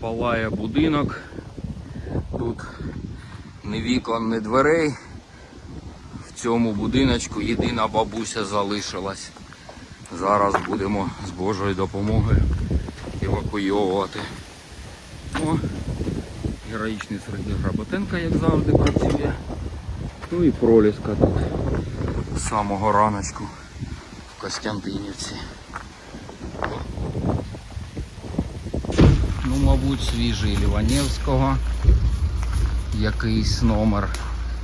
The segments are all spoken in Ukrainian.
палає будинок. Тут ні вікон, ні дверей. В цьому будиночку єдина бабуся залишилась. Зараз будемо з Божою допомогою евакуйовувати. О, героїчний Сергій Гработенко, як завжди, працює. Ну і проліска тут з самого раночку в Костянтинівці. Ну, мабуть, свіжий Ліванівського. Якийсь номер.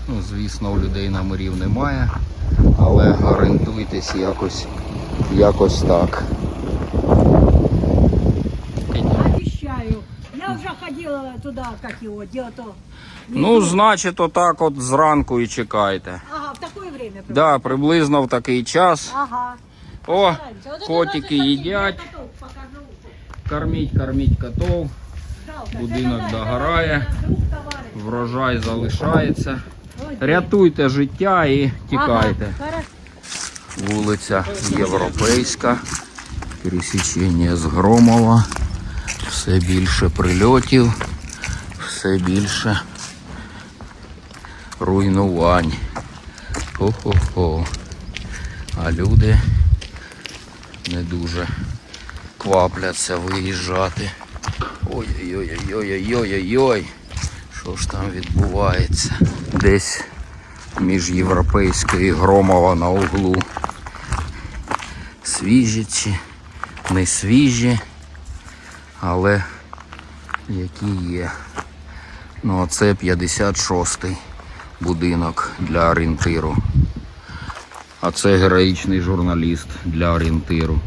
Ну, звісно, у людей номерів немає. Але орієнтуйтесь якось, якось так. Обещаю. Я уже ходила туда, как его, дело-то. Ну, значить, отак от зранку і чекайте. Ага, в такое время. Да, приблизно в такий час. Ага. О, котики їдять. хотите, я котов покажу. Корміть, корміть котов. Будинок догорає. Врожай залишається. Рятуйте життя і тікайте. Вулиця Європейська. Пересічення з Громова. Все більше прильотів, все більше руйнувань. Хо-хо-хо. А люди не дуже квапляться виїжджати. Ой-ой-ой-ой-ой-ой-ой. Що ж там відбувається? Десь між європейською і Громова на углу. Свіжі чи не свіжі, але які є. Ну, а це 56-й будинок для орієнтиру. А це героїчний журналіст для орієнтиру.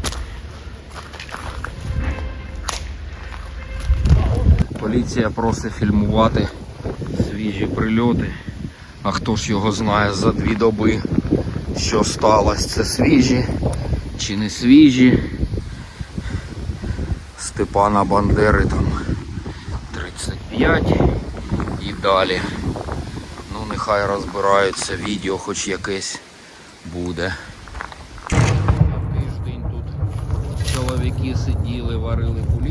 Поліція просить фільмувати свіжі прильоти. А хто ж його знає за дві доби, що сталося? Це свіжі чи не свіжі. Степана Бандери там 35 і далі. Ну нехай розбираються, відео хоч якесь буде. Тиждень тут чоловіки сиділи, варили куліш,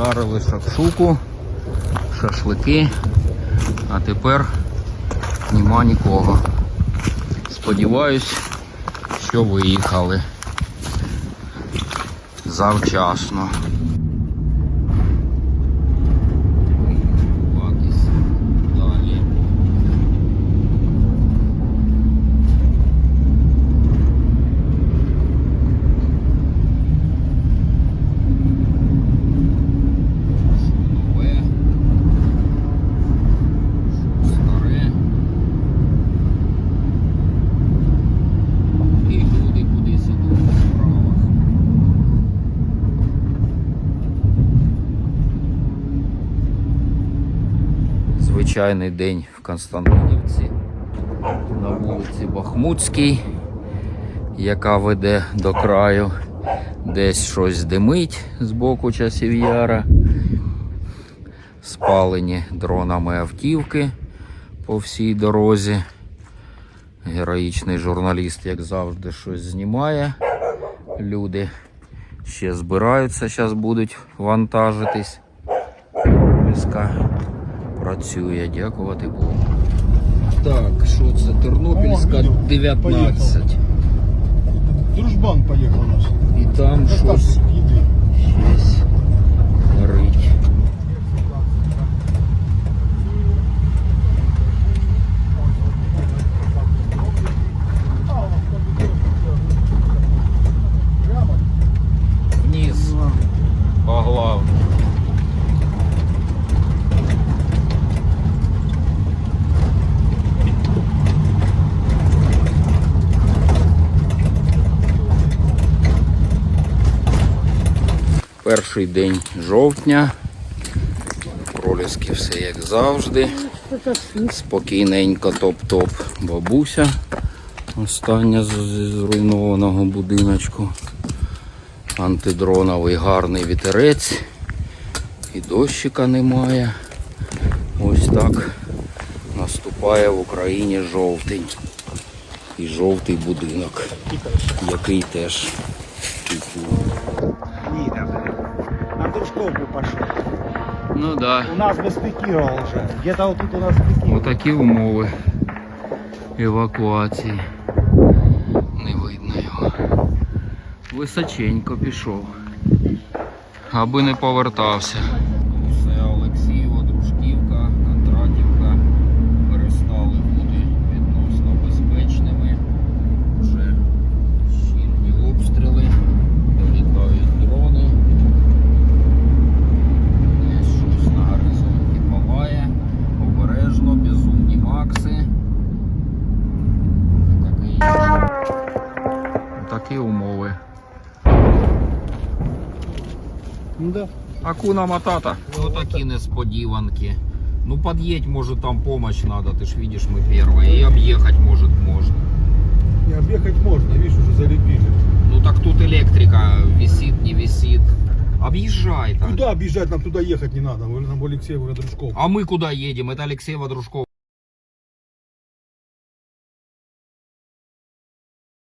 жарили шакшуку, шашлики, а тепер нема нікого. Сподіваюсь, що виїхали завчасно. Бакіс. Далі. Нове. Старе. І люди кудись ідуть по справах. Звичайний день в Константинівці на вулиці Бахмутській, яка веде до краю. Десь щось димить з боку часів яра. Спалені дронами автівки по всій дорозі. Героїчний журналіст, як завжди, щось знімає. Люди ще збираються, зараз будуть вантажитись. Міська працює, дякувати Богу. Так, що це? Тернопільська О, відео, 19. Дружбан поехал наш. І там щось Перший день жовтня. Проліски все як завжди. Спокійненько топ-топ бабуся. Остання з зруйнованого будиночку. Антидроновий гарний вітерець. І дощика немає. Ось так наступає в Україні жовтень. І жовтий будинок, який теж типу, блин. На дружковку пошел. Ну да. У нас бы спикировал уже. Где-то вот тут у нас спикировал. Отакі умови евакуації. Не видно його. Височенько пішов. Аби не повертався. Да. Акуна матата. Вот такие несподіванки. Ну подъедь, может там помощь надо, ты ж видишь, мы первые. И объехать может можно. Не объехать можно, видишь, уже залепили. Ну так тут электрика висит, не висит. Объезжай так. Куда объезжать? Нам туда ехать не надо. Нам в Алексеево Дружков. А мы куда едем? Это Алексей Водружков.